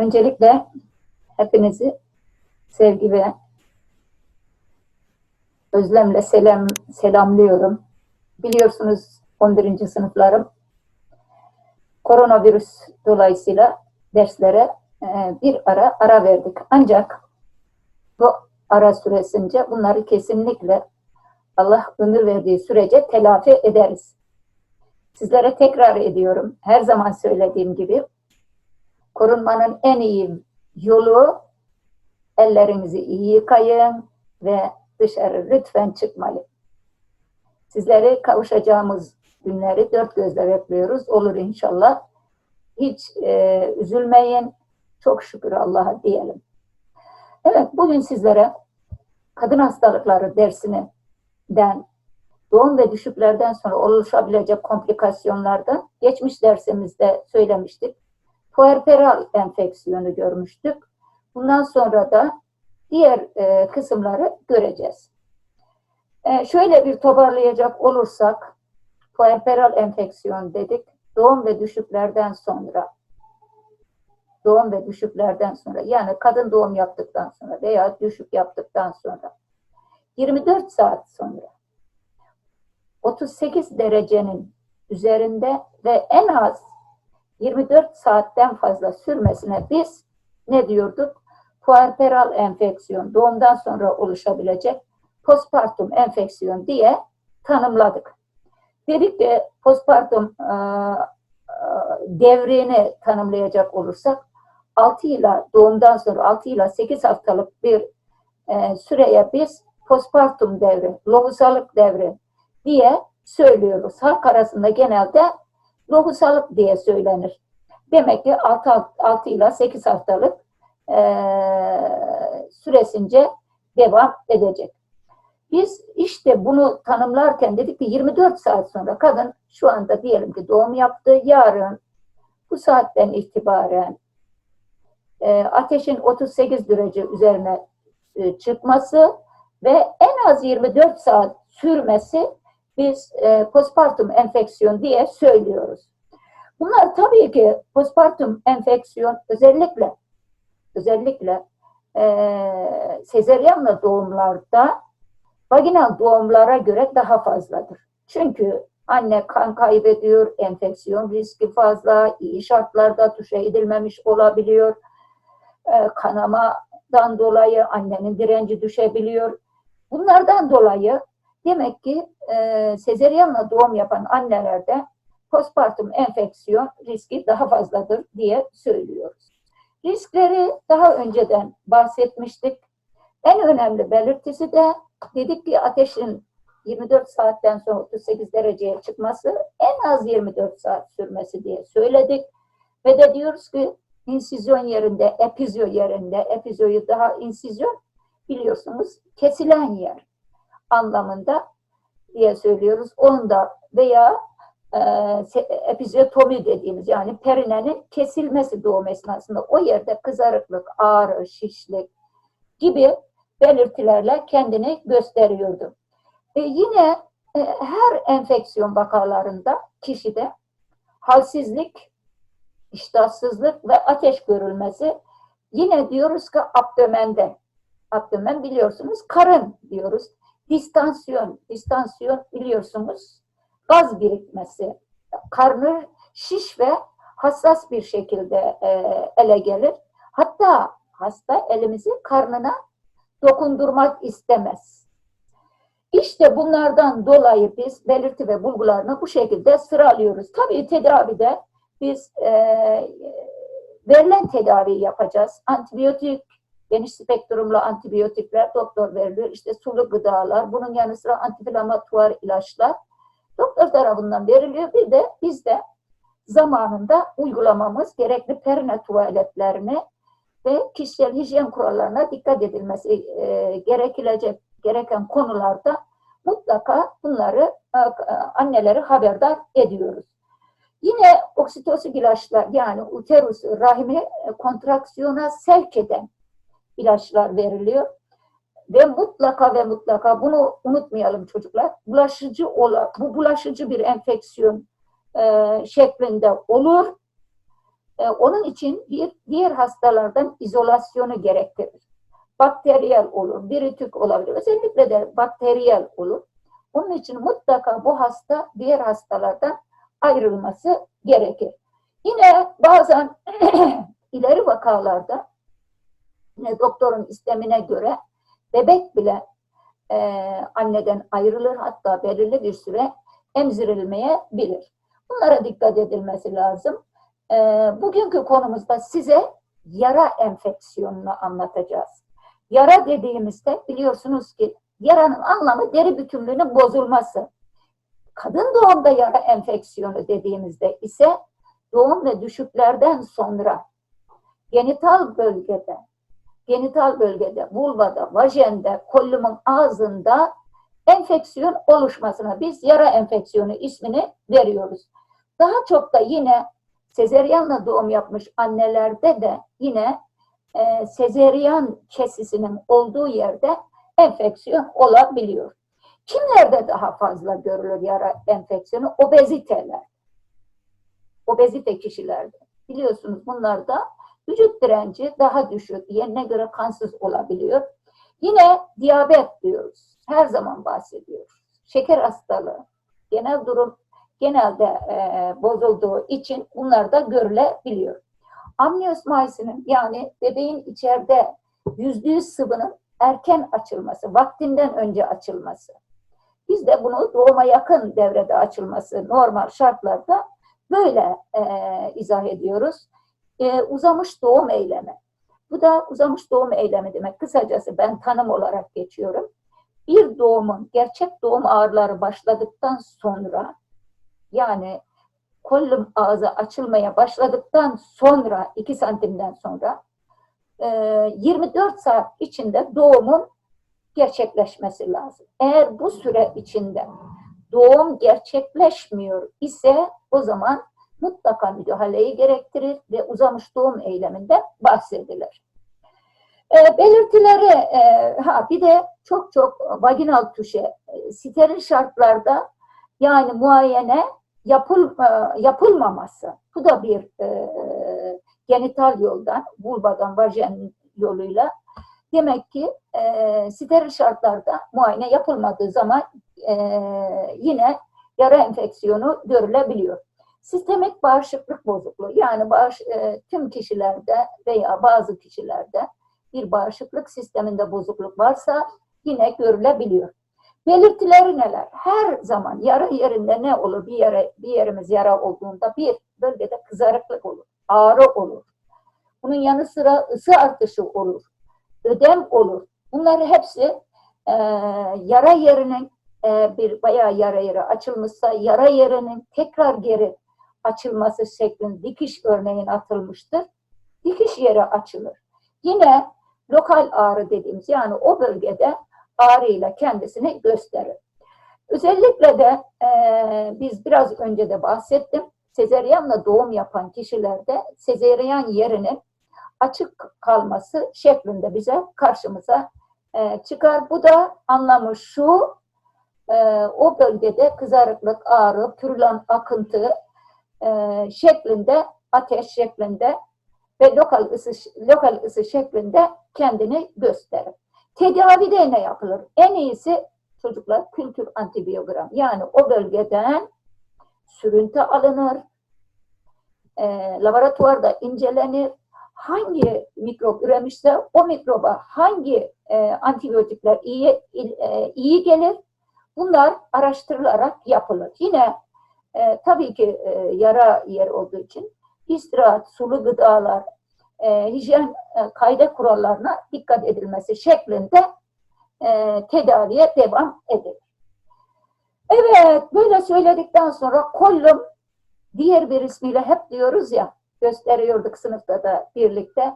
Öncelikle hepinizi sevgi ve özlemle selam selamlıyorum. Biliyorsunuz 11. sınıflarım koronavirüs dolayısıyla derslere e, bir ara ara verdik. Ancak bu ara süresince bunları kesinlikle Allah ömür verdiği sürece telafi ederiz. Sizlere tekrar ediyorum. Her zaman söylediğim gibi korunmanın en iyi yolu ellerinizi iyi yıkayın ve dışarı lütfen çıkmayın. Sizleri kavuşacağımız günleri dört gözle bekliyoruz. Olur inşallah. Hiç e, üzülmeyin. Çok şükür Allah'a diyelim. Evet, bugün sizlere kadın hastalıkları dersinden doğum ve düşüklerden sonra oluşabilecek komplikasyonlardan geçmiş dersimizde söylemiştik. Puerperal enfeksiyonu görmüştük. Bundan sonra da diğer e, kısımları göreceğiz. E, şöyle bir toparlayacak olursak, puerperal enfeksiyon dedik. Doğum ve düşüklerden sonra, doğum ve düşüklerden sonra, yani kadın doğum yaptıktan sonra veya düşük yaptıktan sonra, 24 saat sonra, 38 derecenin üzerinde ve en az 24 saatten fazla sürmesine biz ne diyorduk? Puerperal enfeksiyon, doğumdan sonra oluşabilecek postpartum enfeksiyon diye tanımladık. Dedik ki postpartum e, e, devrini tanımlayacak olursak 6 ile doğumdan sonra 6 ile 8 haftalık bir e, süreye biz postpartum devri, lohusalık devri diye söylüyoruz. Halk arasında genelde lohusalık diye söylenir. Demek ki 6, 6 ile 8 haftalık e, süresince devam edecek. Biz işte bunu tanımlarken dedik ki 24 saat sonra kadın şu anda diyelim ki doğum yaptı. Yarın bu saatten itibaren e, ateşin 38 derece üzerine e, çıkması ve en az 24 saat sürmesi biz e, postpartum enfeksiyon diye söylüyoruz. Bunlar tabii ki postpartum enfeksiyon özellikle özellikle e, sezeryanla doğumlarda vaginal doğumlara göre daha fazladır. Çünkü anne kan kaybediyor, enfeksiyon riski fazla, iyi şartlarda tuşa edilmemiş olabiliyor, e, kanamadan dolayı annenin direnci düşebiliyor. Bunlardan dolayı demek ki e, sezeryanla doğum yapan annelerde postpartum enfeksiyon riski daha fazladır diye söylüyoruz. Riskleri daha önceden bahsetmiştik. En önemli belirtisi de dedik ki ateşin 24 saatten sonra 38 dereceye çıkması en az 24 saat sürmesi diye söyledik. Ve de diyoruz ki insizyon yerinde, epizyo yerinde, epizyoyu daha insizyon biliyorsunuz kesilen yer anlamında diye söylüyoruz. Onda veya e, epizyotomi dediğimiz yani perinenin kesilmesi doğum esnasında o yerde kızarıklık, ağrı, şişlik gibi belirtilerle kendini gösteriyordu. E, yine e, her enfeksiyon vakalarında kişide halsizlik, iştahsızlık ve ateş görülmesi yine diyoruz ki abdömende. Abdömen biliyorsunuz karın diyoruz. Distansiyon, distansiyon biliyorsunuz gaz birikmesi. Karnı şiş ve hassas bir şekilde e, ele gelir. Hatta hasta elimizi karnına dokundurmak istemez. İşte bunlardan dolayı biz belirti ve bulgularını bu şekilde sıralıyoruz. Tabii tedavide biz e, verilen tedaviyi yapacağız. Antibiyotik, geniş spektrumlu antibiyotikler doktor veriliyor. İşte sulu gıdalar, bunun yanı sıra antiflamatuar ilaçlar doktor tarafından veriliyor. Bir de biz de zamanında uygulamamız gerekli perine tuvaletlerini ve kişisel hijyen kurallarına dikkat edilmesi e, gerekilecek gereken konularda mutlaka bunları e, anneleri haberdar ediyoruz. Yine oksitosin ilaçlar yani uterus rahimi e, kontraksiyona sevk eden ilaçlar veriliyor. Ve mutlaka ve mutlaka bunu unutmayalım çocuklar. Bulaşıcı olan, bu bulaşıcı bir enfeksiyon e, şeklinde olur. E, onun için bir diğer hastalardan izolasyonu gerektirir. Bakteriyel olur, virütük olabilir. Özellikle de bakteriyel olur. Onun için mutlaka bu hasta diğer hastalardan ayrılması gerekir. Yine bazen ileri vakalarda doktorun istemine göre bebek bile e, anneden ayrılır hatta belirli bir süre emzirilmeyebilir. Bunlara dikkat edilmesi lazım. E, bugünkü konumuzda size yara enfeksiyonunu anlatacağız. Yara dediğimizde biliyorsunuz ki yaranın anlamı deri bütünlüğünün bozulması. Kadın doğumda yara enfeksiyonu dediğimizde ise doğum ve düşüklerden sonra genital bölgede, genital bölgede, vulvada, vajende, kollumun ağzında enfeksiyon oluşmasına biz yara enfeksiyonu ismini veriyoruz. Daha çok da yine sezeryanla doğum yapmış annelerde de yine e, sezeryan kesisinin olduğu yerde enfeksiyon olabiliyor. Kimlerde daha fazla görülür yara enfeksiyonu? Obeziteler. Obezite kişilerde. Biliyorsunuz bunlarda vücut direnci daha düşük, yerine göre kansız olabiliyor. Yine diyabet diyoruz. Her zaman bahsediyoruz. Şeker hastalığı. Genel durum genelde e, bozulduğu için bunlar da görülebiliyor. Amniyosmaisinin yani bebeğin içeride yüzdüğü sıvının erken açılması, vaktinden önce açılması. Biz de bunu doğuma yakın devrede açılması normal şartlarda böyle e, izah ediyoruz. E, uzamış doğum eylemi. Bu da uzamış doğum eylemi demek. Kısacası ben tanım olarak geçiyorum. Bir doğumun, gerçek doğum ağrıları başladıktan sonra yani kollum ağzı açılmaya başladıktan sonra 2 santimden sonra 24 saat içinde doğumun gerçekleşmesi lazım. Eğer bu süre içinde doğum gerçekleşmiyor ise o zaman mutlaka müdahaleyi gerektirir ve uzamış doğum eyleminde bahsedilir. E, belirtileri, e, ha bir de çok çok vaginal tuşe, e, steril şartlarda yani muayene yapıl, e, yapılmaması. Bu da bir e, genital yoldan, vulvadan, vajen yoluyla demek ki e, steril şartlarda muayene yapılmadığı zaman e, yine yara enfeksiyonu görülebiliyor. Sistemik bağışıklık bozukluğu yani bağış, e, tüm kişilerde veya bazı kişilerde bir bağışıklık sisteminde bozukluk varsa yine görülebiliyor. Belirtileri neler? Her zaman yara yerinde ne olur? Bir yere bir yerimiz yara olduğunda bir bölgede kızarıklık olur, ağrı olur. Bunun yanı sıra ısı artışı olur, ödem olur. Bunlar hepsi e, yara yerinin e, bir bayağı yara yeri açılmışsa yara yerinin tekrar geri açılması şeklinde dikiş örneğin atılmıştır. Dikiş yeri açılır. Yine lokal ağrı dediğimiz yani o bölgede ağrıyla kendisini gösterir. Özellikle de e, biz biraz önce de bahsettim. Sezeryanla doğum yapan kişilerde sezeryan yerinin açık kalması şeklinde bize karşımıza e, çıkar. Bu da anlamı şu, e, o bölgede kızarıklık, ağrı, pürülen akıntı e, şeklinde, ateş şeklinde ve lokal ısı, lokal ısı şeklinde kendini gösterir. Tedavide ne yapılır? En iyisi çocuklar kültür antibiyogram. Yani o bölgeden sürüntü alınır, e, laboratuvarda incelenir, hangi mikrop üremişse o mikroba hangi e, antibiyotikler iyi e, iyi gelir bunlar araştırılarak yapılır. Yine e, tabii ki e, yara yer olduğu için istirahat, sulu gıdalar, e, hijyen e, kayda kurallarına dikkat edilmesi şeklinde e, tedaviye devam edilir. Evet, böyle söyledikten sonra kollum diğer bir ismiyle hep diyoruz ya, gösteriyorduk sınıfta da birlikte.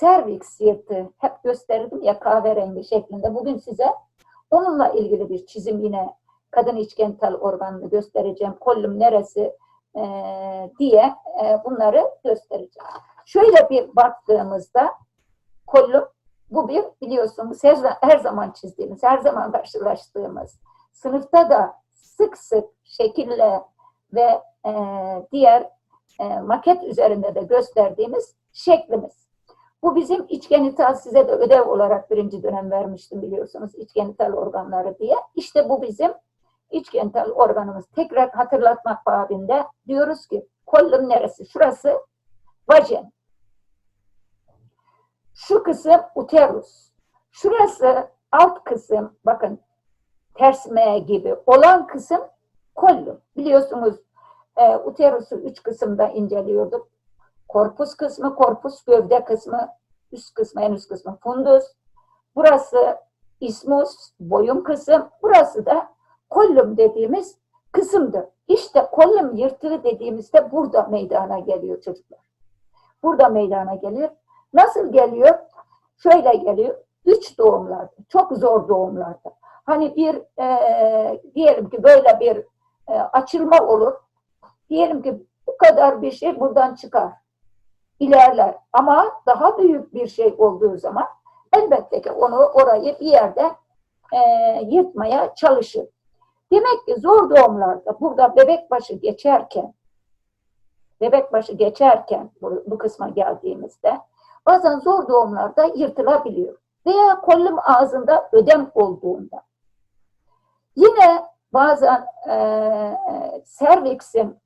Cervix yırtığı hep gösterdim ya kahverengi şeklinde. Bugün size onunla ilgili bir çizim yine kadın içgenital organını göstereceğim. Kollum neresi e, diye e, bunları göstereceğim. Şöyle bir baktığımızda kollum bu bir biliyorsunuz her, her zaman çizdiğimiz, her zaman karşılaştığımız sınıfta da sık sık şekille ve e, diğer e, maket üzerinde de gösterdiğimiz şeklimiz. Bu bizim iç genital size de ödev olarak birinci dönem vermiştim biliyorsunuz iç genital organları diye. İşte bu bizim iç genital organımız. Tekrar hatırlatmak babinde diyoruz ki kollum neresi? Şurası vajin. Şu kısım uterus. Şurası alt kısım bakın ters M gibi olan kısım kollum. Biliyorsunuz e, uterusu üç kısımda inceliyorduk. Korpus kısmı, korpus gövde kısmı, üst kısmı, en üst kısmı fundus. Burası ismus, boyun kısım. Burası da kollum dediğimiz kısımdır. İşte kollum yırtığı dediğimizde burada meydana geliyor çocuklar. Burada meydana gelir. Nasıl geliyor? Şöyle geliyor. Üç doğumlarda, çok zor doğumlarda. Hani bir, e, diyelim ki böyle bir e, açılma olur. Diyelim ki bu kadar bir şey buradan çıkar. ilerler. Ama daha büyük bir şey olduğu zaman elbette ki onu orayı bir yerde e, yırtmaya çalışır. Demek ki zor doğumlarda burada bebek başı geçerken bebek başı geçerken bu, bu kısma geldiğimizde bazen zor doğumlarda yırtılabiliyor. Veya kollum ağzında ödem olduğunda. Yine bazen e, serviksin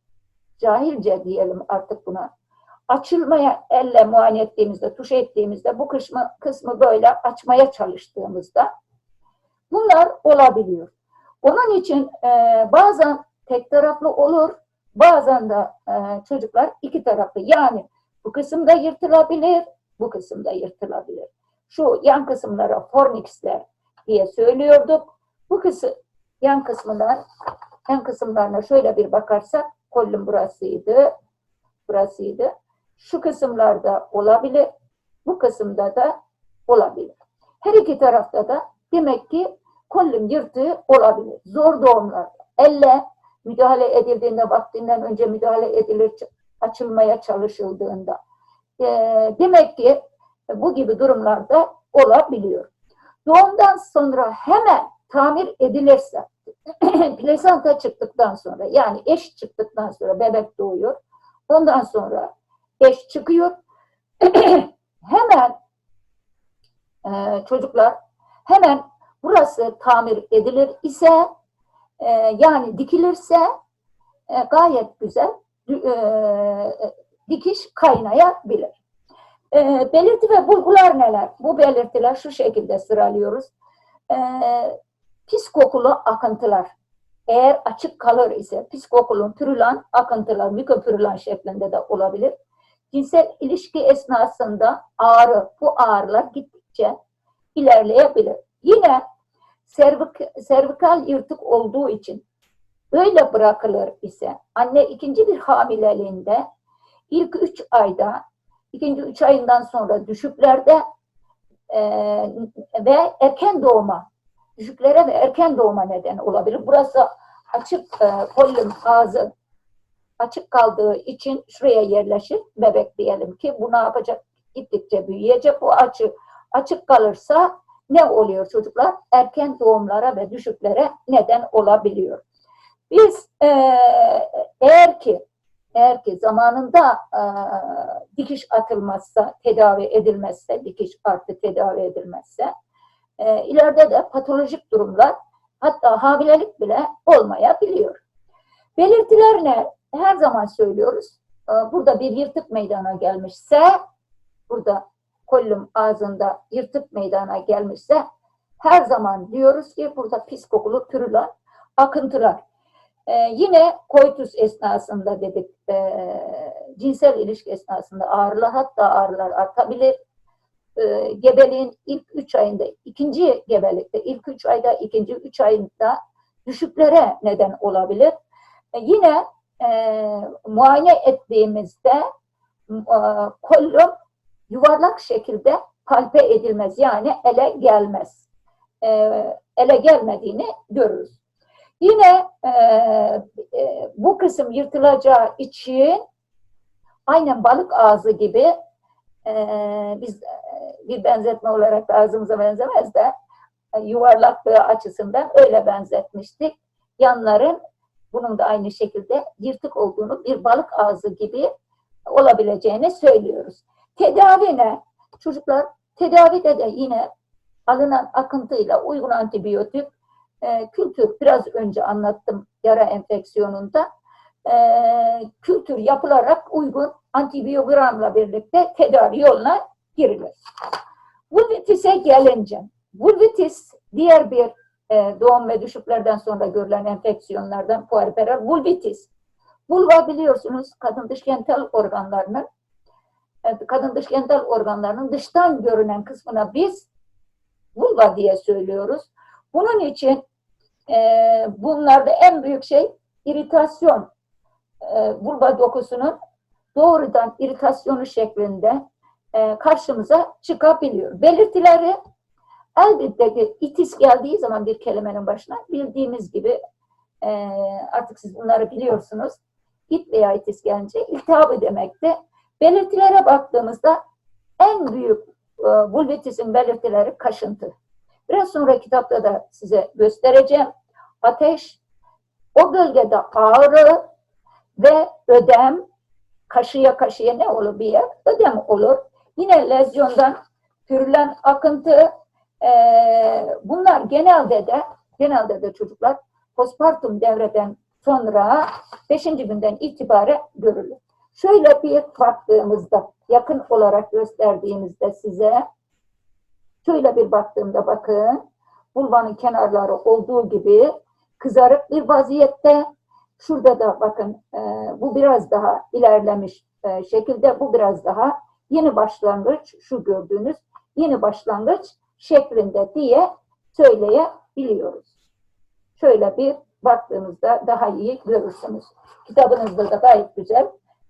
cahilce diyelim artık buna açılmaya elle muayene ettiğimizde, tuş ettiğimizde bu kısmı, kısmı böyle açmaya çalıştığımızda bunlar olabiliyor. Onun için e, bazen tek taraflı olur, bazen de e, çocuklar iki taraflı. Yani bu kısımda yırtılabilir, bu kısımda yırtılabilir. Şu yan kısımlara fornixler diye söylüyorduk. Bu kısım yan kısmından yan kısımlarına şöyle bir bakarsak kollum burasıydı, burasıydı. Şu kısımlarda olabilir, bu kısımda da olabilir. Her iki tarafta da demek ki kollum yırtığı olabilir. Zor doğumlarda elle müdahale edildiğinde vaktinden önce müdahale edilir açılmaya çalışıldığında. E, demek ki bu gibi durumlarda olabiliyor. Doğumdan sonra hemen tamir edilirse plasenta çıktıktan sonra yani eş çıktıktan sonra bebek doğuyor. Ondan sonra eş çıkıyor. hemen e, çocuklar hemen burası tamir edilir ise e, yani dikilirse e, gayet güzel e, dikiş kaynayabilir. E, belirti ve bulgular neler? Bu belirtiler şu şekilde sıralıyoruz. E, pis kokulu akıntılar. Eğer açık kalır ise pis kokulu pürülan akıntılar mikropürülan şeklinde de olabilir. Cinsel ilişki esnasında ağrı, bu ağrılar gittikçe ilerleyebilir. Yine servik, servikal yırtık olduğu için öyle bırakılır ise anne ikinci bir hamileliğinde ilk üç ayda ikinci üç ayından sonra düşüklerde e, ve erken doğuma düşüklere ve erken doğuma neden olabilir. Burası açık e, kollum ağzı açık kaldığı için şuraya yerleşir bebek diyelim ki bu ne yapacak? Gittikçe büyüyecek. Bu açı açık kalırsa ne oluyor çocuklar? Erken doğumlara ve düşüklere neden olabiliyor. Biz e, eğer ki eğer ki zamanında e, dikiş atılmazsa, tedavi edilmezse, dikiş artı tedavi edilmezse, e, ileride de patolojik durumlar hatta hamilelik bile olmayabiliyor. Belirtiler ne? Her zaman söylüyoruz. E, burada bir yırtık meydana gelmişse, burada kollum ağzında yırtık meydana gelmişse her zaman diyoruz ki burada pis kokulu pürülan akıntılar. Ee, yine koitus esnasında dedik e, cinsel ilişki esnasında ağrılar hatta ağrılar artabilir. E, gebeliğin ilk üç ayında, ikinci gebelikte, ilk üç ayda, ikinci üç ayında düşüklere neden olabilir. E, yine e, muayene ettiğimizde e, kollum yuvarlak şekilde palpe edilmez yani ele gelmez. E, ele gelmediğini görürüz. Yine e, e, bu kısım yırtılacağı için aynen balık ağzı gibi e, biz e, bir benzetme olarak ağzımıza benzemez de e, yuvarlaklığı açısından öyle benzetmiştik. Yanların bunun da aynı şekilde yırtık olduğunu bir balık ağzı gibi olabileceğini söylüyoruz. Tedavi ne? Çocuklar tedavide de yine alınan akıntıyla uygun antibiyotik e, kültür biraz önce anlattım yara enfeksiyonunda e, kültür yapılarak uygun antibiyogramla birlikte tedavi yoluna girilir. Vulvitis'e gelince vulvitis diğer bir e, doğum ve düşüklerden sonra görülen enfeksiyonlardan puerperal vulvitis. Vulva biliyorsunuz kadın dışgental organlarının e, kadın dışgental organlarının dıştan görünen kısmına biz vulva diye söylüyoruz. Bunun için e, bunlarda en büyük şey iritasyon. E, vulva dokusunun doğrudan iritasyonu şeklinde e, karşımıza çıkabiliyor. Belirtileri elbette ki itis geldiği zaman bir kelimenin başına bildiğimiz gibi e, artık siz bunları biliyorsunuz. İt veya itis gelince iltihabı demekti. Belirtilere baktığımızda en büyük e, vulvitisin belirtileri kaşıntı. Biraz sonra kitapta da size göstereceğim. Ateş, o bölgede ağrı ve ödem, kaşıya kaşıya ne olur bir yer? Ödem olur. Yine lezyondan pürülen akıntı, e, bunlar genelde de genelde de çocuklar postpartum devreden sonra 5. günden itibaren görülür. Şöyle bir baktığımızda, yakın olarak gösterdiğimizde size, şöyle bir baktığımda bakın, vulvanın kenarları olduğu gibi kızarık bir vaziyette. Şurada da bakın e, bu biraz daha ilerlemiş e, şekilde, bu biraz daha yeni başlangıç, şu gördüğünüz yeni başlangıç şeklinde diye söyleyebiliyoruz. Şöyle bir baktığımızda daha iyi görürsünüz. Kitabınızda da gayet güzel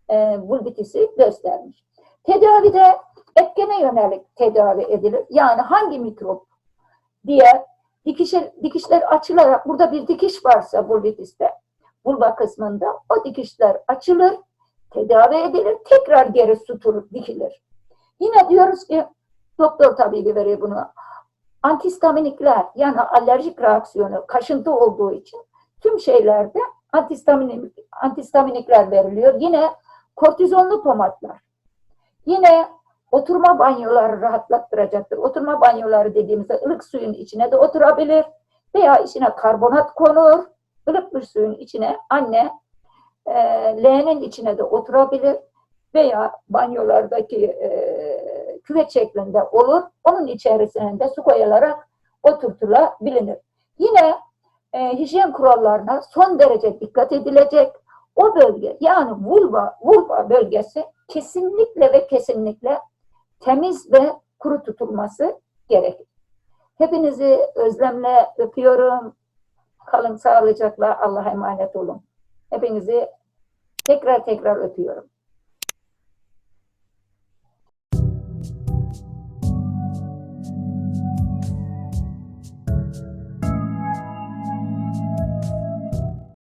e, vulvitisi göstermiş. Tedavide etkene yönelik tedavi edilir. Yani hangi mikrop diye dikişler, dikişler açılarak burada bir dikiş varsa vulvitiste vulva kısmında o dikişler açılır, tedavi edilir, tekrar geri sutur, dikilir. Yine diyoruz ki doktor tabii veriyor bunu. Antistaminikler yani alerjik reaksiyonu kaşıntı olduğu için tüm şeylerde antistaminik, antistaminikler veriliyor. Yine kortizonlu pomatlar. Yine oturma banyoları rahatlattıracaktır. Oturma banyoları dediğimizde ılık suyun içine de oturabilir veya içine karbonat konur. ılık bir suyun içine anne e, leğenin içine de oturabilir veya banyolardaki e, küvet şeklinde olur. Onun içerisine de su koyularak oturtulabilir. Yine e, hijyen kurallarına son derece dikkat edilecek. O bölge yani vulva, vulva bölgesi kesinlikle ve kesinlikle temiz ve kuru tutulması gerekir. Hepinizi özlemle öpüyorum. Kalın sağlıcakla Allah'a emanet olun. Hepinizi tekrar tekrar öpüyorum.